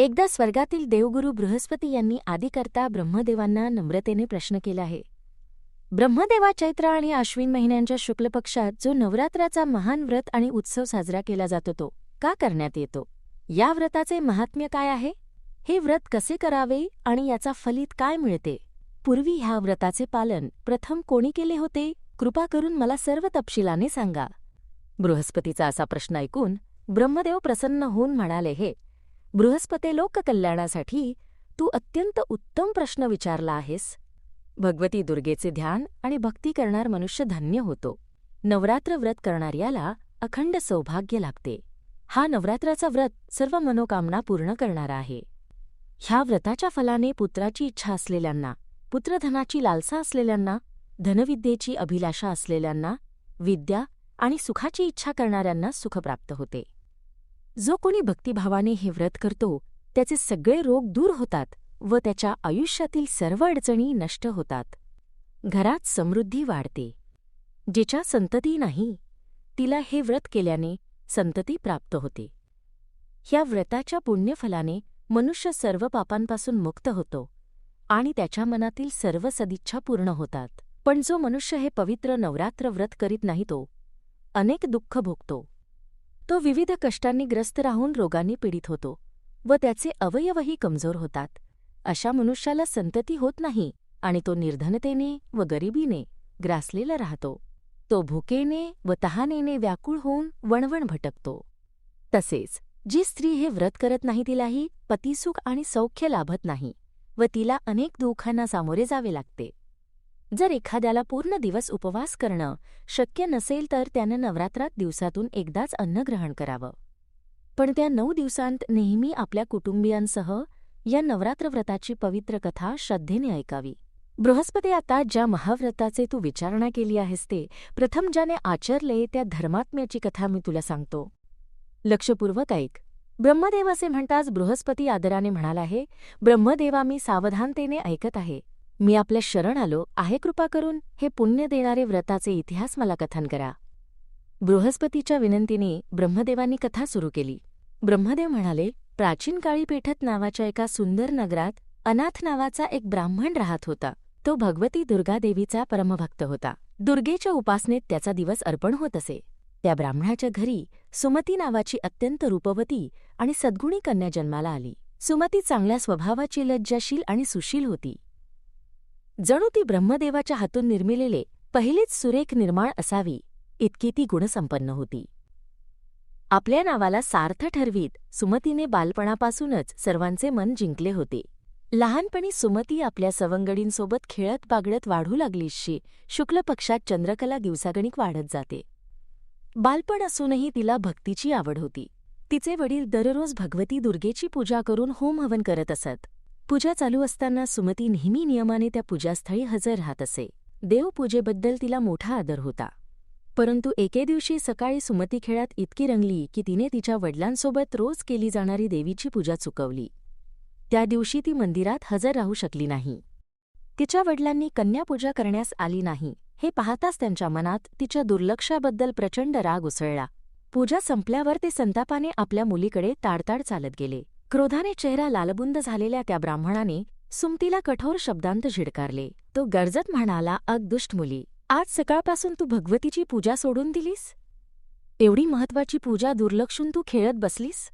एकदा स्वर्गातील देवगुरु बृहस्पती यांनी आदिकर्ता ब्रह्मदेवांना नम्रतेने प्रश्न केला आहे. ब्रह्मदेवा चैत्र आणि आश्विन महिन्यांच्या शुक्ल पक्षात जो नवरात्राचा महान व्रत आणि उत्सव साजरा केला जातो तो का करण्यात येतो? या व्रताचे महात्म्य काय आहे? हे व्रत कसे करावे आणि याचा फलित काय मिळते? पूर्वी ह्या व्रताचे पालन प्रथम कोणी केले होते? कृपा करून मला सर्व तपशिलाने सांगा. बृहस्पतीचा असा प्रश्न ऐकून ब्रह्मदेव प्रसन्न होऊन म्हणाले हे बृहस्पते लोककल्याणासाठी तू अत्यंत उत्तम प्रश्न विचारला आहेस. भगवती दुर्गेचे ध्यान आणि भक्ती करणार मनुष्य धन्य होतो. नवरात्र व्रत करणाऱ्याला अखंड सौभाग्य लागते. हा नवरात्राचा व्रत सर्व मनोकामना पूर्ण करणारा आहे. ह्या व्रताच्या फलाने पुत्राची इच्छा असलेल्यांना पुत्रधनाची लालसा असलेल्यांना धनविद्येची अभिलाषा असलेल्यांना विद्या आणि सुखाची इच्छा करणाऱ्यांना सुख प्राप्त होते. जो कोणी भक्तिभावाने हे व्रत करतो त्याचे सगळे रोग दूर होतात व त्याच्या आयुष्यातील सर्व अडचणी नष्ट होतात. घरात समृद्धी वाढते. जिच्या संतती नाही तिला हे व्रत केल्याने संतती प्राप्त होते. ह्या व्रताच्या पुण्यफलाने मनुष्य सर्व पापांपासून मुक्त होतो आणि त्याच्या मनातील सर्व सदिच्छा पूर्ण होतात. पण जो मनुष्य हे पवित्र नवरात्र व्रत करीत नाही तो अनेक दुःख भोगतो. तो विविध कष्टांनी ग्रस्त राहून रोगांनी पीडित होतो व त्याचे अवयवही कमजोर होतात. अशा मनुष्याला संतती होत नाही आणि तो निर्धनतेने व गरिबीने ग्रासलेला राहतो. तो भुकेने व तहानेने व्याकुळ होऊन वणवण भटकतो. तसेच जी स्त्री हे व्रत करत नाही तिलाही पतिसुख आणि सौख्य लाभत नाही व तिला अनेक दुःखांना सामोरे जावे लागते. जर एखाद्याला पूर्ण दिवस उपवास करणं शक्य नसेल तर त्यानं नवरात्रात दिवसातून एकदाच अन्न ग्रहण करावं. पण त्या नऊ दिवसांत नेहमी आपल्या कुटुंबियांसह या नवरात्रव्रताची पवित्र कथा श्रद्धेने ऐकावी. बृहस्पती आता ज्या महाव्रताचे तू विचारणा केली आहेस ते प्रथम ज्याने आचरले त्या धर्मात्म्याची कथा मी तुला सांगतो. लक्षपूर्वक ऐक. ब्रह्मदेव असे म्हणताच बृहस्पती आदराने म्हणाला आहे ब्रह्मदेवा मी सावधानतेने ऐकत आहे. मी आपल्या शरण आलो. आहे कृपा करून हे पुण्य देणारे व्रताचे इतिहास मला कथन करा. बृहस्पतीच्या विनंतीने ब्रह्मदेवांनी कथा सुरू केली. ब्रह्मदेव म्हणाले प्राचीन काळी पेठत नावाच्या एका सुंदर नगरात अनाथ नावाचा एक ब्राह्मण राहत होता. तो भगवती दुर्गादेवीचा परमभक्त होता. दुर्गेच्या उपासनेत त्याचा दिवस अर्पण होत असे. त्या ब्राह्मणाच्या घरी सुमती नावाची अत्यंत रूपवती आणि सद्गुणी कन्या जन्माला आली. सुमती चांगल्या स्वभावाची लज्जाशील आणि सुशील होती. जणू ती ब्रह्मदेवाच्या हातून निर्मिलेले पहिलेच सुरेख निर्माण असावी इतकी ती गुणसंपन्न होती. आपल्या नावाला सार्थ ठरवीत सुमतीने बालपणापासूनच सर्वांचे मन जिंकले होते. लहानपणी सुमती आपल्या सवंगडींसोबत खेळत बागडत वाढू लागलीशी शुक्ल पक्षात चंद्रकला दिवसागणिक वाढत जाते. बालपण असूनही तिला भक्तीची आवड होती. तिचे वडील दररोज भगवती दुर्गेची पूजा करून होम हवन करत असत. पूजा चालू असताना सुमती नेहमी नियमाने त्या पूजास्थळी हजर राहत असे. देवपूजेबद्दल तिला मोठा आदर होता. परंतु एके दिवशी सकाळी सुमती खेळात इतकी रंगली की तिने तिच्या वडिलांसोबत रोज केली जाणारी देवीची पूजा चुकवली. त्या दिवशी ती मंदिरात हजर राहू शकली नाही. तिच्या वडिलांनी कन्यापूजा करण्यास आली नाही. हे पाहताच त्यांच्या मनात तिच्या दुर्लक्षाबद्दल प्रचंड राग उसळला. पूजा संपल्यावर ते संतापाने आपल्या मुलीकडे ताडताड चालत गेले. क्रोधाने चेहरा लालबुंद झालेल्या त्या ब्राह्मणाने सुमतीला कठोर शब्दांत झिडकारले. तो गरजत म्हणाला अग दुष्ट मुली आज सकाळपासून तू भगवतीची पूजा सोडून दिलीस? एवढी महत्वाची पूजा दुर्लक्षून तू खेळत बसलीस?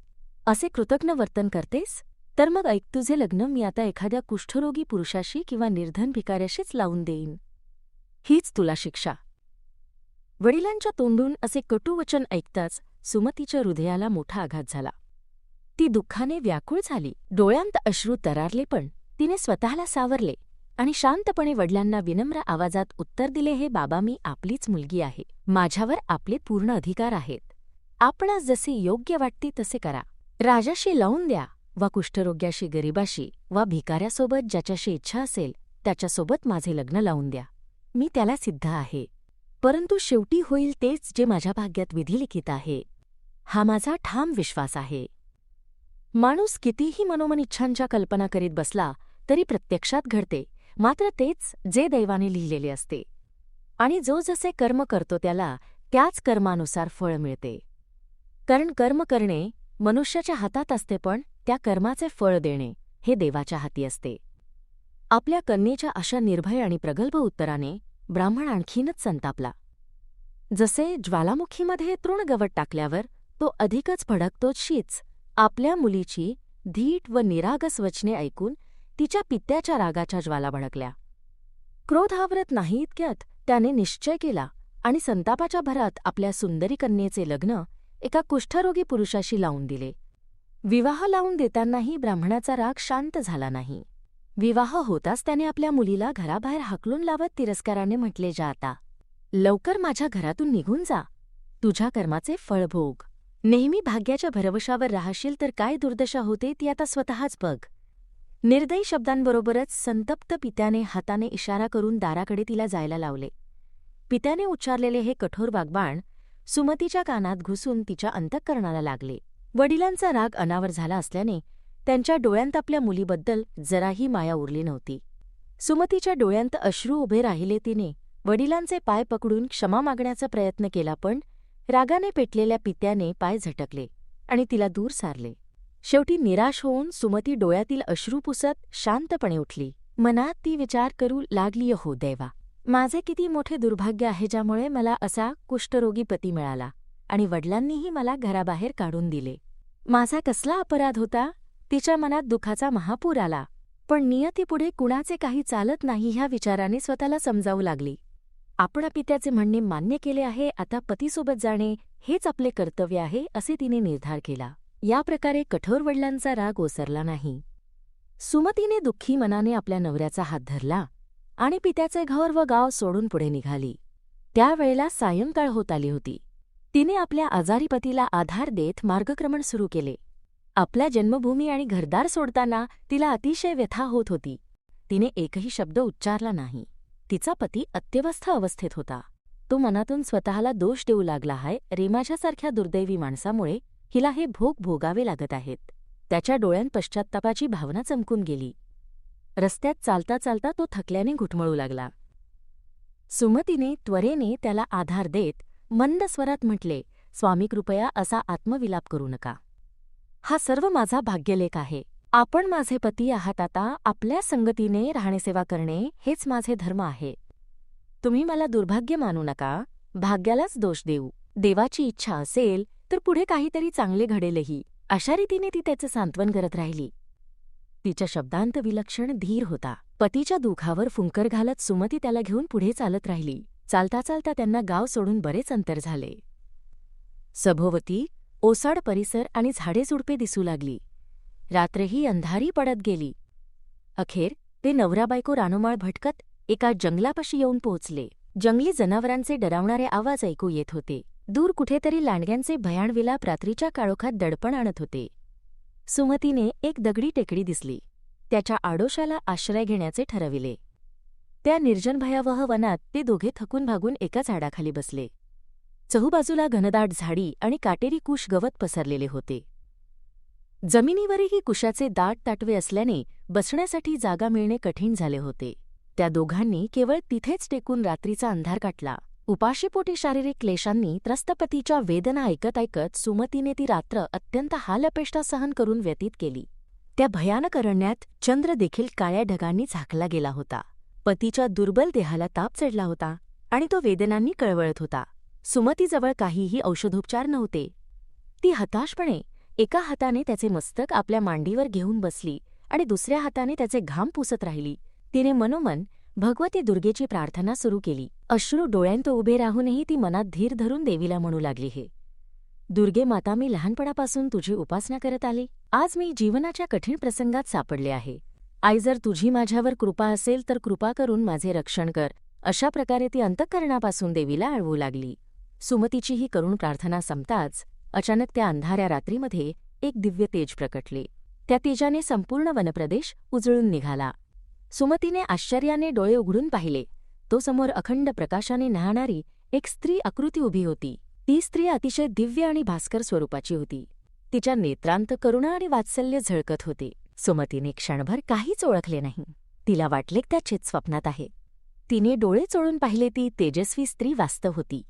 असे कृतज्ञ वर्तन करतेस? तर मग ऐक तुझे लग्न मी आता एखाद्या कुष्ठरोगी पुरुषाशी किंवा निर्धन भिकाऱ्याशीच लावून देईन. हीच तुला शिक्षा. वडिलांच्या तोंडून असे कटुवचन ऐकताच सुमतीच्या हृदयाला मोठा आघात झाला. ती दुःखाने व्याकुळ झाली. डोळ्यांत अश्रू तरारले पण. तिने स्वतःला सावरले आणि शांतपणे वडिलांना विनम्र आवाजात उत्तर दिले हे बाबा मी आपलीच मुलगी आहे. माझ्यावर आपले पूर्ण अधिकार आहेत. आपणास जसे योग्य वाटते तसे करा. राजाशी लावून द्या. वा कुष्ठरोग्याशी गरीबाशी वा भिकाऱ्यासोबत ज्याच्याशी इच्छा असेल त्याच्यासोबत माझे लग्न लावून द्या. मी त्याला सिद्ध आहे. परंतु शेवटी होईल तेच जे माझ्या भाग्यात विधिलिखित आहे. हा माझा ठाम विश्वास आहे. माणूस कितीही मनोमन इच्छांच्या कल्पना करीत बसला तरी प्रत्यक्षात घडते. मात्र तेच जे दैवाने लिहिलेले असते. आणि जो जसे कर्म करतो त्याला त्याच कर्मानुसार फळ मिळते. कारण कर्म करणे मनुष्याच्या हातात असते पण त्या कर्माचे फळ देणे हे देवाच्या हाती असते. आपल्या कन्येच्या अशा निर्भय आणि प्रगल्भ उत्तराने ब्राह्मण आणखीनच संतापला. जसे ज्वालामुखीमध्ये तृणगवत टाकल्यावर तो अधिकच भडकतोच शीच. आपल्या मुलीची धीट व निरागस वचने ऐकून तिच्या पित्याच्या रागाच्या ज्वाला भडकल्या. क्रोधावरत नाही इतक्यात त्याने निश्चय केला आणि संतापाच्या भरात आपल्या सुंदरी कन्येचे लग्न एका कुष्ठरोगी पुरुषाशी लावून दिले. विवाह लावून देतानाही ब्राह्मणाचा राग शांत झाला नाही. विवाह होताच त्याने आपल्या मुलीला घराबाहेर हाकलून लावत तिरस्काराने म्हटले जा आता. लवकर माझ्या घरातून निघून जा. तुझ्या कर्माचे फळभोग. नेहमी भाग्याच्या भरवशावर राहशील तर काय दुर्दशा होते ती आता स्वतःच बघ. निर्दयी शब्दांबरोबरच संतप्त पित्याने हाताने इशारा करून दाराकडे तिला जायला लावले. पित्याने उच्चारलेले हे कठोर वाग्बाण सुमतीच्या कानात घुसून तिच्या अंतःकरणाला लागले. वडिलांचा राग अनावर झाला असल्याने त्यांच्या डोळ्यांत आपल्या मुलीबद्दल जराही माया उरली नव्हती. सुमतीच्या डोळ्यांत अश्रू उभे राहिले तिने. वडिलांचे पाय पकडून क्षमा मागण्याचा प्रयत्न केला पण रागाने पेटलेल्या पित्याने पाय झटकले आणि तिला दूर सारले. शेवटी निराश होऊन सुमती डोळ्यातील अश्रू पुसत शांतपणे उठली. मनात ती विचार करू लागली हो देवा! माझे किती मोठे दुर्भाग्य आहे ज्यामुळे मला असा कुष्ठरोगी पती मिळाला आणि वडिलांनीही मला घराबाहेर काढून दिले. माझा कसला अपराध होता? तिच्या मनात दुखाचा महापूर आला. पण नियतीपुढे कुणाचे काही चालत नाही ह्या विचाराने स्वतःला समजावू लागली. आपण पित्याचे म्हणणे मान्य केले आहे आता पतीसोबत जाणे हेच आपले कर्तव्य आहे असे तिने निर्धार केला. या प्रकारे कठोर वडिलांचा राग ओसरला नाही. सुमतीने दुःखी मनाने आपल्या नवऱ्याचा हात धरला आणि पित्याचे घर व गाव सोडून पुढे निघाली. त्यावेळेला सायंकाळ होत आली होती. तिने आपल्या आजारी पतीला आधार देत मार्गक्रमण सुरू केले. आपल्या जन्मभूमी आणि घरदार सोडताना तिला अतिशय व्यथा होत होती. तिने एकही शब्द उच्चारला नाही. तिचा पती अत्यवस्थ अवस्थेत होता. तो मनातून स्वतःला दोष देऊ लागला आहे रेमाच्यासारख्या दुर्दैवी माणसामुळे हिला हे भोग भोगावे लागत आहेत. त्याच्या डोळ्यांत पश्चात्तापाची भावना चमकून गेली. रस्त्यात चालता चालता तो थकल्याने घुटमळू लागला. सुमतीने त्वरेने त्याला आधार देत मंद स्वरात म्हटले स्वामी कृपया असा आत्मविलाप करू नका. हा सर्व माझा भाग्यलेख आहे. आपण माझे पती आहात आता आपल्या संगतीने राहणेसेवा करणे हेच माझे धर्म आहे. तुम्ही मला दुर्भाग्य मानू नका भाग्यालाच दोष देऊ. देवाची इच्छा असेल तर पुढे काहीतरी चांगले घडेलही. अशा रीतीने ती त्याचं सांत्वन करत राहिली. तिच्या शब्दांत विलक्षण धीर होता. पतीच्या दुखावर फुंकर घालत सुमती त्याला घेऊन पुढे चालत राहिली. चालता चालता त्यांना गाव सोडून बरेच अंतर झाले. सभोवती ओसाड परिसर आणि झाडेझुडपे दिसू लागली. रात्रही अंधारी पडत गेली. अखेर ते नवराबायको रानोमाळ भटकत एका जंगलापाशी येऊन पोहोचले. जंगली जनावरांचे डरावणारे आवाज ऐकू येत होते. दूर कुठेतरी लांडग्यांचे भयाण विलाप रात्रीच्या काळोखात दडपण आणत होते. सुमतीने एक दगडी टेकडी दिसली. त्याच्या आडोशाला आश्रय घेण्याचे ठरविले. त्या निर्जन भयावह वनात ते दोघे थकून भागून एका झाडाखाली बसले. चहूबाजूला घनदाट झाडी आणि काटेरी कुश गवत पसरलेले होते. जमिनीवरही कुशाचे दाट ताटवे असल्याने बसण्यासाठी जागा मिळणे कठीण झाले होते. त्या दोघांनी केवळ तिथेच टेकून रात्रीचा अंधार काटला. उपाशीपोटी शारीरिक क्लेशांनी त्रस्तपतीच्या वेदना ऐकत ऐकत सुमतीने ती रात्र अत्यंत हालअपेष्टा सहन करून व्यतीत केली. त्या भयानक अरण्यात चंद्र देखील काळ्या ढगांनी झाकला गेला होता. पतीच्या दुर्बल देहाला ताप चढला होता आणि तो वेदनांनी कळवळत होता. सुमतीजवळ काहीही औषधोपचार नव्हते. ती हताशपणे एका हाताने त्याचे मस्तक आपल्या मांडीवर घेऊन बसली आणि दुसऱ्या हाताने त्याचे घाम पुसत राहिली. तिने मनोमन भगवती दुर्गेची प्रार्थना सुरू केली. अश्रू डोळ्यांत उभे राहूनही ती मनात धीर धरून देवीला म्हणू लागली हे दुर्गे माता मी लहानपणापासून तुझी उपासना करत आली. आज मी जीवनाच्या कठीण प्रसंगात सापडले आहे. आई जर तुझी माझ्यावर कृपा असेल तर कृपा करून माझे रक्षण कर. अशा प्रकारे ती अंतःकरणापासून देवीला आळवू लागली. सुमतीची ही करुण प्रार्थना संपताच अचानक त्या अंधाऱ्या रात्रीमध्ये एक दिव्य तेज प्रकटले. त्या तेजाने संपूर्ण वनप्रदेश उजळून निघाला. सुमतीने आश्चर्याने डोळे उघडून पाहिले. तो समोर अखंड प्रकाशाने न्हाणारी एक स्त्री आकृती उभी होती. ती स्त्री अतिशय दिव्य आणि भास्कर स्वरूपाची होती. तिच्या नेत्रांत करुणा आणि वात्सल्य झळकत होते. सुमतीने क्षणभर काहीच ओळखले नाही. तिला वाटले त्या चित स्वप्नात आहे. तिने डोळे चोळून पाहिले ती तेजस्वी स्त्री वास्तव होती.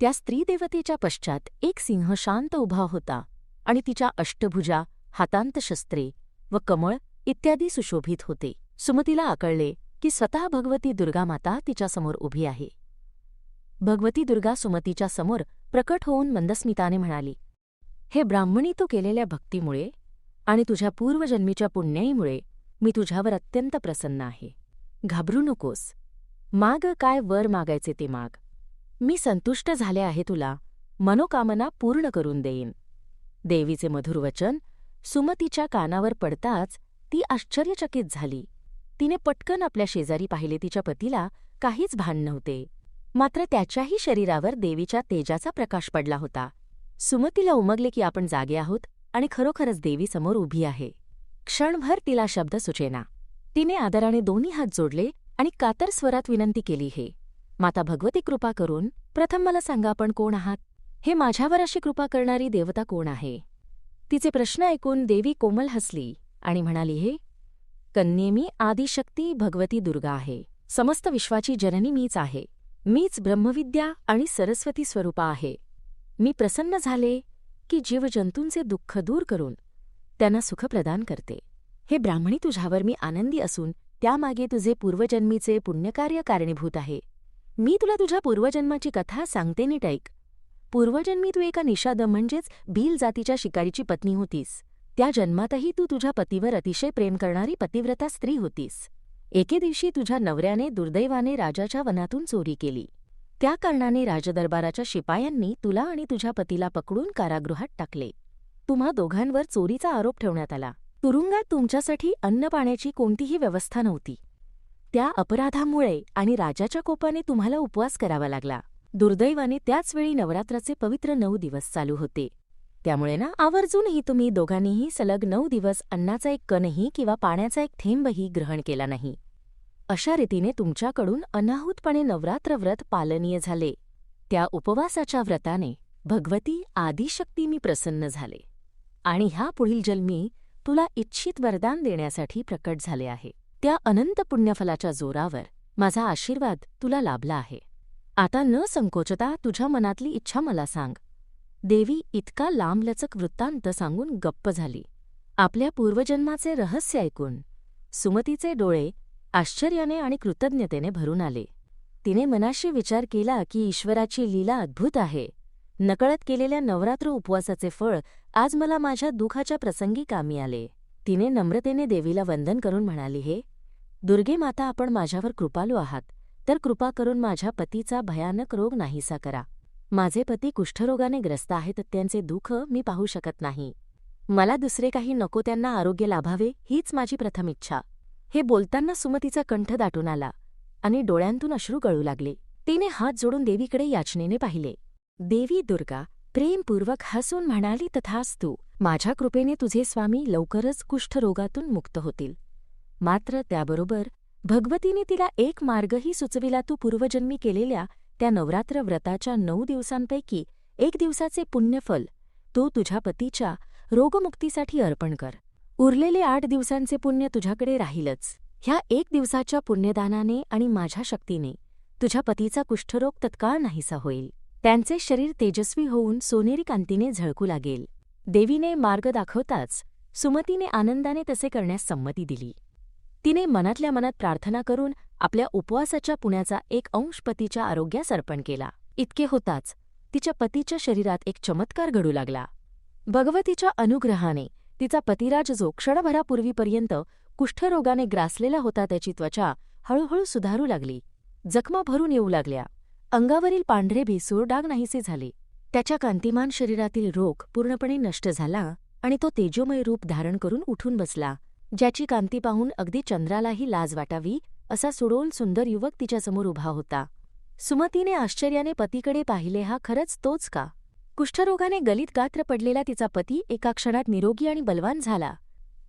त्या स्त्रीदेवतेच्या पश्चात एक सिंह शांत उभा होता आणि तिच्या अष्टभुजा हातांत शस्त्रे व कमळ इत्यादी सुशोभित होते. सुमतीला आकळले की स्वतः भगवती दुर्गामाता तिच्यासमोर उभी आहे. भगवती दुर्गा सुमतीच्या समोर प्रकट होऊन मंदस्मिताने म्हणाली हे ब्राह्मणी तू केलेल्या भक्तीमुळे आणि तुझ्या पूर्वजन्मीच्या पुण्याईमुळे मी तुझ्यावर अत्यंत प्रसन्न आहे. घाबरू नकोस. माग काय वर मागायचे ते माग. मी संतुष्ट झाले आहे तुला. मनोकामना पूर्ण करून देईन. देवीचे मधुर वचन सुमतीच्या कानावर पडताच ती आश्चर्यचकित झाली. तिने पटकन आपल्या शेजारी पाहिले तिच्या पतीला काहीच भान नव्हते. मात्र त्याच्याही शरीरावर देवीच्या तेजाचा प्रकाश पडला होता. सुमतीला उमगले की आपण जागे आहोत आणि खरोखरच देवीसमोर उभी आहे. क्षणभर तिला शब्द सुचेना. तिने आदराने दोन्ही हात जोडले आणि कातर स्वरात विनंती केली हे माता भगवती कृपा करून प्रथम मला सांगा आपण कोण आहात? हे माझ्यावर अशी कृपा करणारी देवता कोण आहे? तिचे प्रश्न ऐकून देवी कोमल हसली आणि म्हणाली हे कन्येमी आदिशक्ती भगवती दुर्गा आहे. समस्त विश्वाची जननी मीच आहे. मीच ब्रह्मविद्या आणि सरस्वती स्वरूपा आहे. मी प्रसन्न झाले की जीवजंतूंचे दुःख दूर करून त्यांना सुख प्रदान करते. हे ब्राह्मणी तुझ्यावर मी आनंदी असून त्यामागे तुझे पूर्वजन्मीचे पुण्यकार्य कारणीभूत आहे. मी तुला तुझ्या पूर्वजन्माची कथा सांगते नीट ऐक. पूर्वजन्मी तू एका निषाद म्हणजेच भील जातीच्या शिकारीची पत्नी होतीस. त्या जन्मातही तू तुझ्या पतीवर अतिशय प्रेम करणारी पतिव्रता स्त्री होतीस. एके दिवशी तुझ्या नवऱ्याने दुर्दैवाने राजाच्या वनातून चोरी केली. त्या कारणाने राजदरबाराच्या शिपायांनी तुला आणि तुझ्या पतीला पकडून कारागृहात टाकले. तुम्हा दोघांवर चोरीचा आरोप ठेवण्यात आला. तुरुंगात तुमच्यासाठी अन्न पाण्याची कोणतीही व्यवस्था नव्हती. त्या अपराधामुळे आणि राजाच्या कोपाने तुम्हाला उपवास करावा लागला. दुर्दैवाने त्याचवेळी नवरात्राचे पवित्र नऊ दिवस चालू होते. त्यामुळे ना आवर्जूनही तुम्ही दोघांनीही सलग नऊ दिवस अन्नाचा एक कणही किंवा पाण्याचा एक थेंबही ग्रहण केला नाही. अशा रीतीने तुमच्याकडून अनाहूतपणे नवरात्रव्रत पालनीय झाले. त्या उपवासाच्या व्रताने भगवती आदिशक्ती मी प्रसन्न झाले. आणि ह्या पुढील जन्मी तुला इच्छित वरदान देण्यासाठी प्रकट झाले आहे. त्या अनंत पुण्यफलाच्या जोरावर माझा आशीर्वाद तुला लाभला आहे. आता न संकोचता तुझ्या मनातली इच्छा मला सांग. देवी इतका लांबलचक वृत्तांत सांगून गप्प झाली. आपल्या पूर्वजन्माचे रहस्य ऐकून सुमतीचे डोळे आश्चर्याने आणि कृतज्ञतेने भरून आले. तिने मनाशी विचार केला की ईश्वराची लीला अद्भुत आहे. नकळत केलेल्या नवरात्र उपवासाचे फळ आज मला माझ्या दुःखाच्या प्रसंगी कामी आले. तिने नम्रतेने देवीला वंदन करून म्हणाली हे दुर्गे माता आपण माझ्यावर कृपालू आहात. तर कृपा करून माझ्या पतीचा भयानक रोग नाहीसा करा. माझे पती कुष्ठरोगाने ग्रस्त आहेत त्यांचे दुःख मी पाहू शकत नाही. मला दुसरे काही नको त्यांना आरोग्य लाभावे हीच माझी प्रथम इच्छा. हे बोलताना सुमतीचा कंठ दाटून आला आणि डोळ्यांतून अश्रू गळू लागले. तिने हात जोडून देवीकडे याचनेने पाहिले. देवी दुर्गा प्रेमपूर्वक हसून म्हणाली तथास्तू माझ्या कृपेने तुझे स्वामी लवकरच कुष्ठरोगातून मुक्त होतील. मात्र त्याबरोबर भगवतीने तिला एक मार्गही सुचविला तू पूर्वजन्मी केलेल्या त्या नवरात्र व्रताच्या नऊ दिवसांपैकी एक दिवसाचे पुण्यफल तू तुझ्या पतीच्या रोगमुक्तीसाठी अर्पण कर. उरलेले आठ दिवसांचे पुण्य तुझ्याकडे राहीलच. ह्या एक दिवसाच्या पुण्यदानाने आणि माझ्या शक्तीने तुझ्या पतीचा कुष्ठरोग तत्काळ नाहीसा होईल. त्यांचे शरीर तेजस्वी होऊन सोनेरी कांतीने झळकू लागेल. देवीने मार्ग दाखवताच सुमतीने आनंदाने तसे करण्यास संमती दिली. तिने मनातल्या मनात प्रार्थना करून आपल्या उपवासाच्या पुण्याचा एक अंश पतीच्या आरोग्यास अर्पण केला. इतके होताच तिच्या पतीच्या शरीरात एक चमत्कार घडू लागला. भगवतीच्या अनुग्रहाने तिचा पतिराज जो क्षणभरापूर्वीपर्यंत कुष्ठरोगाने ग्रासलेला होता त्याची त्वचा हळूहळू सुधारू लागली. जखमा भरून येऊ लागल्या. अंगावरील पांढरे भिसूर डाग नाहीसे झाले. त्याच्या कांतिमान शरीरातील रोग पूर्णपणे नष्ट झाला आणि तो तेजोमय रूप धारण करून उठून बसला ज्याची कांती पाहून अगदी चंद्रालाही लाज वाटावी असा सुडोल सुंदर युवक तिच्यासमोर उभा होता. सुमतीने आश्चर्याने पतीकडे पाहिले हा खरंच तोच का? कुष्ठरोगाने गलित गात्र पडलेला तिचा पती एका क्षणात निरोगी आणि बलवान झाला.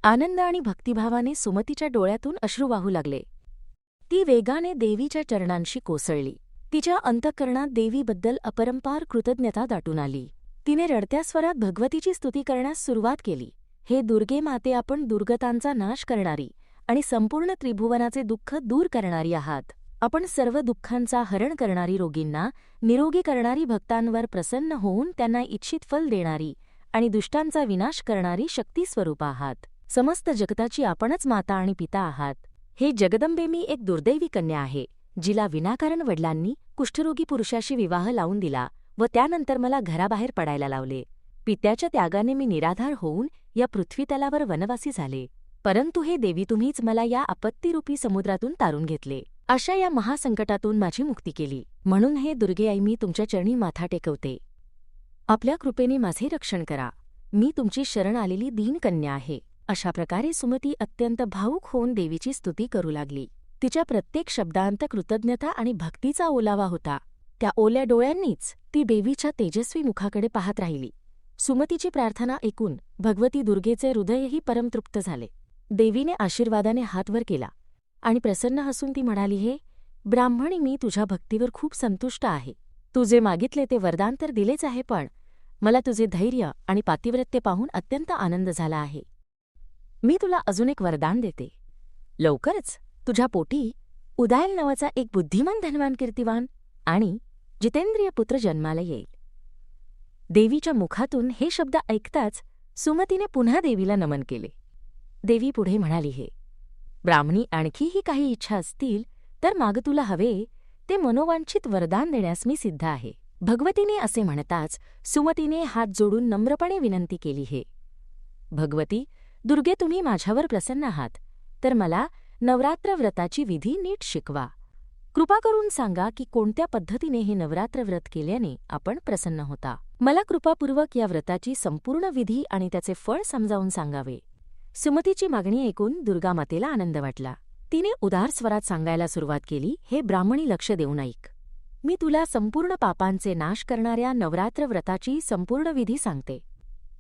आनंद आणि भक्तिभावाने सुमतीच्या डोळ्यातून अश्रू वाहू लागले. ती वेगाने देवीच्या चरणांशी कोसळली. तिच्या अंतःकरणात देवीबद्दल अपरंपार कृतज्ञता दाटून आली. तिने रडत्या स्वरात भगवतीची स्तुती करण्यास सुरुवात केली. हे दुर्गे माते आपण दुर्गतांचा नाश करणारी आणि संपूर्ण त्रिभुवनाचे दुःख दूर करणारी आहात. आपण सर्व दुःखांचा हरण करणारी रोगींना निरोगी करणारी भक्तांवर प्रसन्न होऊन त्यांना इच्छित फल देणारी आणि दुष्टांचा विनाश करणारी शक्ती स्वरूप आहात. समस्त जगताची आपणच माता आणि पिता आहात. हे जगदंबे मी एक दुर्दैवी कन्या आहे. जिला विनाकारण वडिलांनी कुष्ठरोगी पुरुषाशी विवाह लावून दिला व त्यानंतर मला घराबाहेर पडायला लावले. पित्याच्या त्यागाने मी निराधार होऊन या पृथ्वीतलावर वनवासी झाले. परंतु हे देवी तुम्हीच मला या आपत्तीरूपी समुद्रातून तारून घेतले. अशा या महासंकटातून माझी मुक्ती केली. म्हणून हे दुर्गे आई मी तुमच्या चरणी माथा टेकवते. आपल्या कृपेने माझे रक्षण करा. मी तुमची शरण आलेली दीनकन्या आहे. अशा प्रकारे सुमती अत्यंत भावुक होऊन देवीची स्तुती करू लागली. तिच्या प्रत्येक शब्दांत कृतज्ञता आणि भक्तीचा ओलावा होता. त्या ओल्या डोळ्यांनीच ती देवीच्या तेजस्वी मुखाकडे पाहत राहिली. सुमतीची प्रार्थना ऐकून भगवती दुर्गेचे हृदयही परमतृप्त झाले. देवीने आशीर्वादाने हात वर केला आणि प्रसन्न हसून ती म्हणाली हे ब्राह्मणी मी तुझ्या भक्तीवर खूप संतुष्ट आहे. तू जे मागितले ते वरदान तर दिलेच आहे पण मला तुझे धैर्य आणि पातिव्रत्य पाहून अत्यंत आनंद झाला आहे. मी तुला अजून एक वरदान देते. लवकरच तुझ्या पोटी उदायल नावाचा एक बुद्धिमान धनवान कीर्तिवान आणि जितेंद्रिय पुत्र जन्माला येईल. देवीच्या मुखातून हे शब्द ऐकताच सुमतीने पुन्हा देवीला नमन केले. देवी पुढे म्हणाली हे ब्राह्मणी आणखीही काही इच्छा असतील तर माग तुला हवे ते मनोवांछित वरदान देण्यास मी सिद्ध आहे. भगवतीने असे म्हणताच सुमतीने हात जोडून नम्रपणे विनंती केली हे भगवती दुर्गे तुम्ही माझ्यावर प्रसन्न आहात तर मला नवरात्र व्रताची विधी नीट शिकवा. कृपा करून सांगा की कोणत्या पद्धतीने हे नवरात्र व्रत केल्याने आपण प्रसन्न होता. मला कृपापूर्वक या व्रताची संपूर्ण विधी आणि त्याचे फळ समजावून सांगावे. सुमतीची मागणी ऐकून दुर्गामातेला आनंद वाटला. तिने उदार स्वरात सांगायला सुरुवात केली हे ब्राह्मणी लक्ष देऊन ऐक. मी तुला संपूर्ण पापांचे नाश करणाऱ्या नवरात्र व्रताची संपूर्ण विधी सांगते.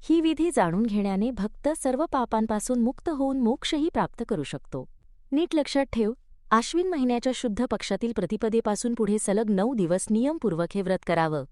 ही विधी जाणून घेण्याने भक्त सर्व पापांपासून मुक्त होऊन मोक्षही प्राप्त करू शकतो. नीट लक्षात ठेव आश्विन महिन्याच्या शुद्ध पक्षातील प्रतिपदेपासून पुढे सलग नऊ दिवस नियमपूर्वक हे व्रत करावं.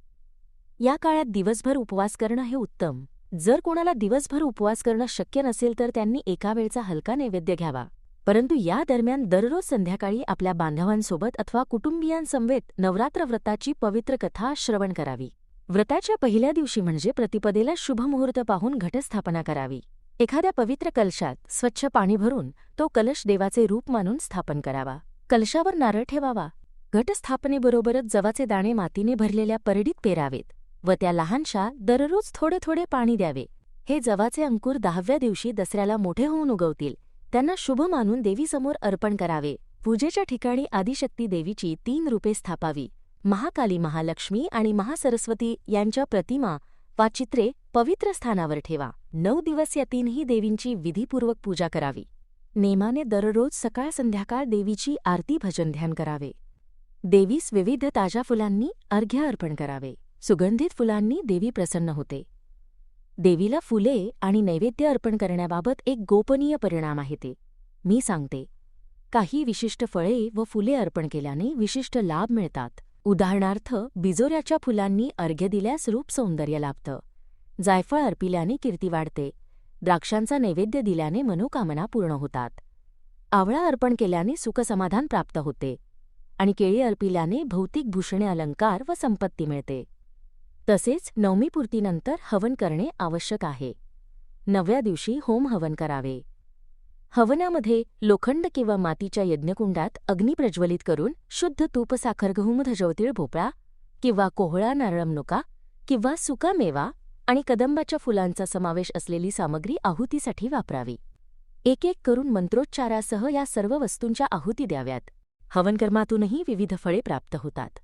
या काळात दिवसभर उपवास करणं हे उत्तम. जर कोणाला दिवसभर उपवास करणं शक्य नसेल तर त्यांनी एका वेळचा हलका नैवेद्य घ्यावा. परंतु या दरम्यान दररोज संध्याकाळी आपल्या बांधवांसोबत अथवा कुटुंबियांसमवेत नवरात्र व्रताची पवित्र कथा श्रवण करावी. व्रताच्या पहिल्या दिवशी म्हणजे प्रतिपदेला शुभमुहूर्त पाहून घटस्थापना करावी. एखाद्या पवित्र कलशात स्वच्छ पाणी भरून तो कलश देवाचे रूप मानून स्थापन करावा. कलशावर नारळ ठेवावा. घटस्थापनेबरोबरच जवाचे दाणे मातीने भरलेल्या परडीत पेरावेत व त्या लहानशा दररोज थोडे थोडे पाणी द्यावे. हे जवाचे अंकुर दहाव्या दिवशी दसऱ्याला मोठे होऊन उगवतील. त्यांना शुभ मानून देवीसमोर अर्पण करावे. पूजेच्या ठिकाणी आदिशक्ती देवीची तीन रूपे स्थापावी. महाकाली महालक्ष्मी आणि महासरस्वती यांच्या प्रतिमा वा चित्रे पवित्र स्थानावर ठेवा. नऊ दिवस या तीनही देवींची विधीपूर्वक पूजा करावी. नेमाने दररोज सकाळ संध्याकाळ देवीची आरती भजन ध्यान करावे. देवीस विविध ताज्या फुलांनी अर्घ्य अर्पण करावे. सुगंधित फुलांनी देवी प्रसन्न होते. देवीला फुले आणि नैवेद्य अर्पण करण्याबाबत एक गोपनीय परिणाम आहे ते. मी सांगते. काही विशिष्ट फळे व फुले अर्पण केल्याने विशिष्ट लाभ मिळतात. उदाहरणार्थ बिजोऱ्याच्या फुलांनी अर्घ्य दिल्यास रूप सौंदर्य लाभतं. जायफळ अर्पिल्याने कीर्ती वाढते. द्राक्षांचा नैवेद्य दिल्याने मनोकामना पूर्ण होतात. आवळा अर्पण केल्याने सुखसमाधान प्राप्त होते. आणि केळी अर्पिल्याने भौतिक भूषणे अलंकार व संपत्ती मिळते. तसेच नवमीपूर्तीनंतर हवन करणे आवश्यक आहे. नवव्या दिवशी होम हवन करावे. हवनामध्ये लोखंड किंवा मातीच्या यज्ञकुंडात अग्नी प्रज्वलित करून शुद्ध तूप साखर गहुमध जवतीळ भोपळा किंवा कोहळा नारळमनुका किंवा सुका मेवा आणि कदंबाच्या फुलांचा समावेश असलेली सामग्री आहुतीसाठी वापरावी. एक एक करून मंत्रोच्चारासह या सर्व वस्तूंच्या आहुती द्याव्यात. हवनकर्मातूनही विविध फळे प्राप्त होतात.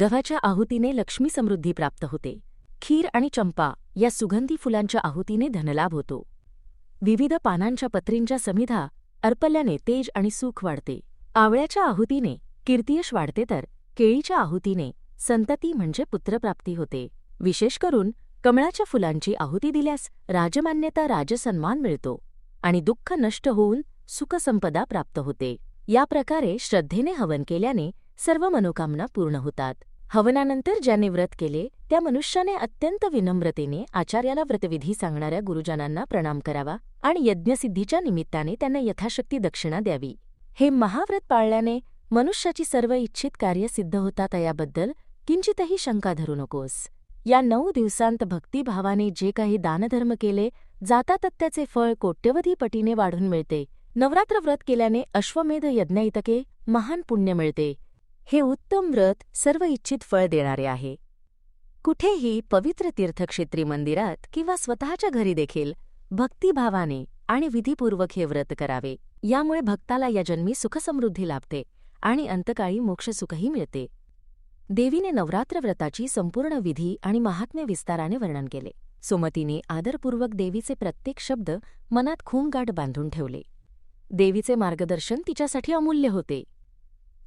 गव्हाच्या आहुतीने लक्ष्मी समृद्धी प्राप्त होते. खीर आणि चंपा या सुगंधी फुलांच्या आहुतीने धनलाभ होतो. विविध पानांच्या पत्रींच्या समिधा अर्पल्याने तेज आणि सुख वाढते. आवळ्याच्या आहुतीने कीर्तियश वाढते तर केळीच्या आहुतीने संतती म्हणजे पुत्रप्राप्ती होते. विशेष करून कमळाच्या फुलांची आहुती दिल्यास राजमान्यता राजसन्मान मिळतो आणि दुःख नष्ट होऊन सुखसंपदा प्राप्त होते. या प्रकारे श्रद्धेने हवन केल्याने सर्व मनोकामना पूर्ण होतात. हवनानंतर ज्याने व्रत केले त्या मनुष्याने अत्यंत विनम्रतेने आचार्याला व्रतविधी सांगणाऱ्या गुरुजनांना प्रणाम करावा आणि यज्ञसिद्धीच्या निमित्ताने त्यांना यथाशक्ती दक्षिणा द्यावी. हे महाव्रत पाळल्याने मनुष्याची सर्व इच्छित कार्य सिद्ध होतात याबद्दल किंचितही शंका धरू नकोस. या नऊ दिवसांत भक्तिभावाने जे काही दानधर्म केले जातात त्याचे फळ कोट्यवधी पटीने वाढून मिळते. नवरात्र व्रत केल्याने अश्वमेध यज्ञइतके महान पुण्य मिळते. हे उत्तम व्रत सर्व इच्छित फळ देणारे आहे. कुठेही पवित्र तीर्थक्षेत्री मंदिरात किंवा स्वतःच्या घरी देखील भक्तिभावाने आणि विधीपूर्वक हे व्रत करावे. यामुळे भक्ताला या जन्मी सुखसमृद्धी लाभते आणि अंतकाळी मोक्षसुखही मिळते. देवीने नवरात्र व्रताची संपूर्ण विधी आणि महात्म्य विस्ताराने वर्णन केले. सुमतीने आदरपूर्वक देवीचे प्रत्येक शब्द मनात खूंगाट बांधून ठेवले. देवीचे मार्गदर्शन तिच्यासाठी अमूल्य होते.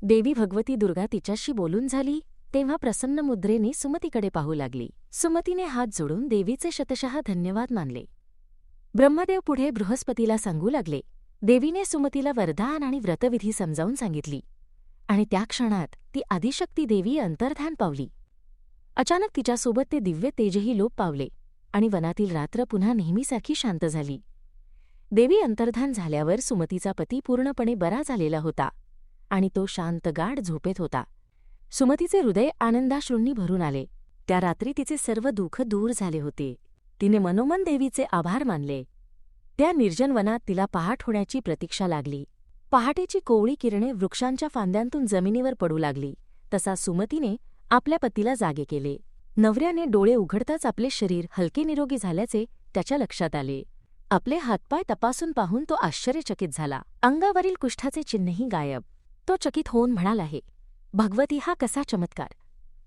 देवी भगवती दुर्गा तिच्याशी बोलून झाली तेव्हा प्रसन्न मुद्रेने सुमतीकडे पाहू लागली. सुमतीने हात जोडून देवीचे शतशः धन्यवाद मानले. ब्रह्मदेव पुढे बृहस्पतीला सांगू लागले. देवीने सुमतीला वरदान आणि व्रतविधी समजावून सांगितली. आणि त्या क्षणात ती आदिशक्ती देवी अंतर्धान पावली. अचानक तिच्यासोबत ते दिव्य तेजही लोप पावले आणि वनातील रात्र पुन्हा नेहमीसारखी शांत झाली. देवी अंतर्धान झाल्यावर सुमतीचा पती पूर्णपणे बरा झालेला होता. आणि तो शांत गाढ झोपेत होता. सुमतीचे हृदय आनंदाश्रूंनी भरून आले. त्या रात्री तिचे सर्व दुःख दूर झाले होते. तिने मनोमन देवीचे आभार मानले. त्या निर्जन वनात तिला पहाट होण्याची प्रतीक्षा लागली. पहाटेची कोवळी किरणे वृक्षांच्या फांद्यांतून जमिनीवर पडू लागली. तसा सुमतीने आपल्या पतीला जागे केले. नवऱ्याने डोळे उघडताच आपले शरीर हलके निरोगी झाल्याचे त्याच्या लक्षात आले. आपले हातपाय तपासून पाहून तो आश्चर्यचकित झाला. अंगावरील कुष्ठाचे चिन्हही गायब. तो चकित होऊन म्हणाला आहे भगवती हा कसा चमत्कार.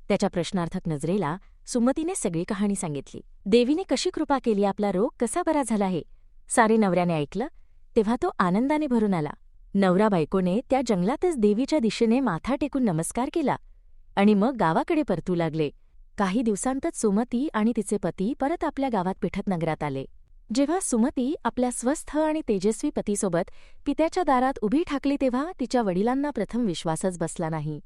त्याच्या प्रश्नार्थक नजरेला सुमतीने सगळी कहाणी सांगितली. देवीने कशी कृपा केली आपला रोग कसा बरा झाला हे? सारे नवऱ्याने ऐकलं तेव्हा तो आनंदाने भरून आला. नवरा बायकोने त्या जंगलातच देवीच्या दिशेने माथा टेकून नमस्कार केला आणि मग गावाकडे परतू लागले. काही दिवसांतच सुमती आणि तिचे पती परत आपल्या गावात पिठत नगरात आले. जेव्हा सुमती आपल्या स्वस्थ आणि तेजस्वी पतीसोबत पित्याच्या दारात उभी ठाकली तेव्हा तिच्या वडिलांना प्रथम विश्वासच बसला नाही.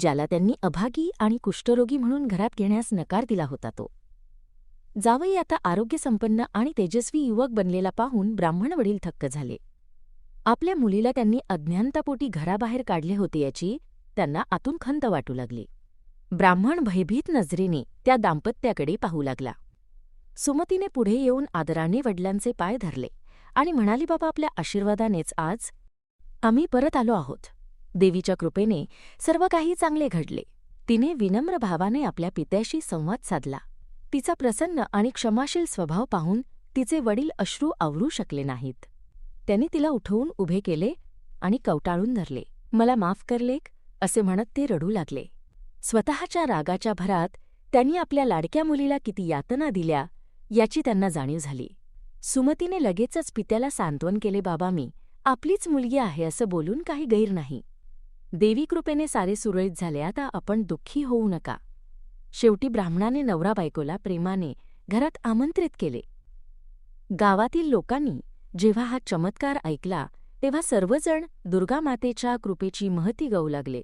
ज्याला त्यांनी अभागी आणि कुष्ठरोगी म्हणून घरात घेण्यास नकार दिला होता तो. जावई आता आरोग्यसंपन्न आणि तेजस्वी युवक बनलेला पाहून ब्राह्मण वडील थक्क झाले. आपल्या मुलीला त्यांनी अज्ञानतापोटी घराबाहेर काढले होते याची त्यांना आतून खंत वाटू लागली. ब्राह्मण भयभीत नजरेने त्या दाम्पत्याकडे पाहू लागला. सुमतीने पुढे येऊन आदराने वडिलांचे पाय धरले आणि म्हणाली बाबा आपल्या आशीर्वादानेच आज आम्ही परत आलो आहोत. देवीच्या कृपेने सर्व काही चांगले घडले. तिने विनम्र भावाने आपल्या पित्याशी संवाद साधला. तिचा प्रसन्न आणि क्षमाशील स्वभाव पाहून तिचे वडील अश्रू आवरू शकले नाहीत. त्यांनी तिला उठवून उभे केले आणि कवटाळून धरले. मला माफ करलेक असे म्हणत ते रडू लागले. स्वतःच्या रागाच्या भरात त्यांनी आपल्या लाडक्या मुलीला किती यातना दिल्या याची त्यांना जाणीव झाली. सुमतीने लगेचच पित्याला सांत्वन केले बाबा मी आपलीच मुलगी आहे असं बोलून काही गैर नाही. देवी कृपेने सारे सुरळीत झाले आता आपण दुःखी होऊ नका. शेवटी ब्राह्मणाने नवरा बायकोला प्रेमाने घरात आमंत्रित केले. गावातील लोकांनी जेव्हा हा चमत्कार ऐकला तेव्हा सर्वजण दुर्गामातेच्या कृपेची महती गाऊ लागले.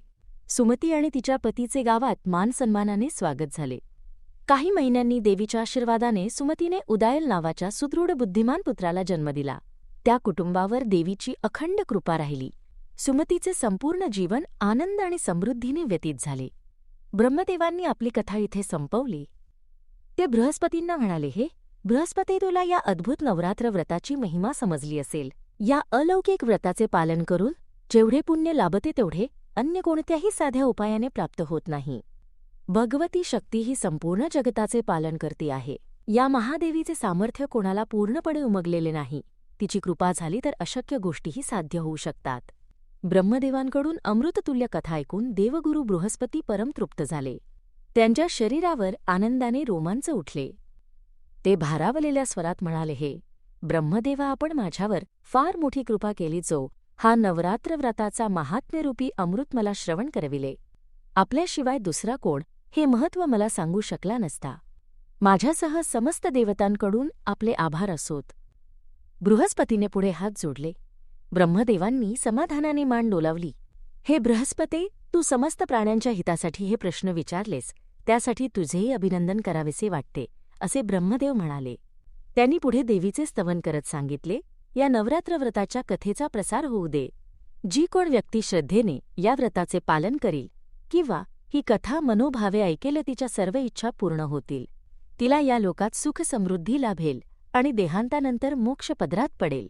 सुमती आणि तिच्या पतीचे गावात मानसन्मानाने स्वागत झाले. काही महिन्यांनी देवीच्या आशीर्वादाने सुमतीने उदायल नावाच्या सुदृढ बुद्धिमान पुत्राला जन्म दिला. त्या कुटुंबावर देवीची अखंड कृपा राहिली. सुमतीचे संपूर्ण जीवन आनंद आणि समृद्धीने व्यतीत झाले. ब्रह्मदेवांनी आपली कथा इथे संपवली. ते बृहस्पतींना म्हणाले हे बृहस्पती तुला या अद्भुत नवरात्र व्रताची महिमा समजली असेल. या अलौकिक व्रताचे पालन करून जेवढे पुण्य लाभते तेवढे अन्य कोणत्याही साध्या उपायाने प्राप्त होत नाही. भगवती शक्ती ही संपूर्ण जगताचे पालन करते आहे. या महादेवीचे सामर्थ्य कोणाला पूर्णपणे उमगलेले नाही तिची कृपा झाली तर अशक्य गोष्टीही साध्य होऊ शकतात. ब्रह्मदेवांकडून अमृततुल्य कथा ऐकून देवगुरू बृहस्पती परमतृप्त झाले. त्यांच्या शरीरावर आनंदाने रोमांच उठले. ते भारावलेल्या स्वरात म्हणाले हे ब्रह्मदेवा आपण माझ्यावर फार मोठी कृपा केली जो हा नवरात्र व्रताचा महात्म्यरूपी अमृत मला श्रवण करविले. आपल्याशिवाय दुसरा कोण हे महत्त्व मला सांगू शकला नसता. माझ्यासह समस्त देवतांकडून आपले आभार असोत. बृहस्पतीने पुढे हात जोडले. ब्रह्मदेवांनी समाधानाने मान डोलावली. हे बृहस्पते तू समस्त प्राण्यांच्या हितासाठी हे प्रश्न विचारलेस. त्यासाठी तुझेही अभिनंदन करावेसे वाटते असे ब्रह्मदेव म्हणाले. त्यांनी पुढे देवीचे स्तवन करत सांगितले या नवरात्र व्रताच्या कथेचा प्रसार होऊ दे. जी कोण व्यक्ती श्रद्धेने या व्रताचे पालन करील किंवा ही कथा मनोभावे ऐकेल तिच्या सर्व इच्छा पूर्ण होतील. तिला या लोकात सुख समृद्धी लाभेल आणि देहांतानंतर मोक्ष पदरात पडेल.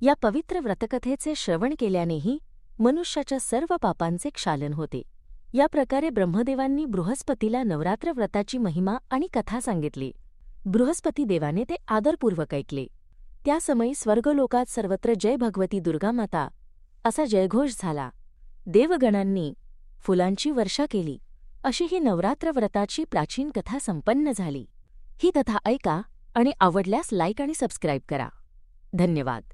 या पवित्र व्रतकथेचे श्रवण केल्यानेही मनुष्याच्या सर्व पापांचे क्षालन होते. या प्रकारे ब्रह्मदेवांनी बृहस्पतीला नवरात्र व्रताची महिमा आणि कथा सांगितली. बृहस्पती देवाने ते आदरपूर्वक ऐकले. त्यासमयी स्वर्गलोकात सर्वत्र जय भगवती दुर्गामाता असा जयघोष झाला. देवगणांनी फुलांची वर्षा केली. अशी ही नवरात्र व्रताची प्राचीन कथा संपन्न झाली. ही कथा ऐका आणि आवडल्यास लाईक आणि सबस्क्राईब करा. धन्यवाद.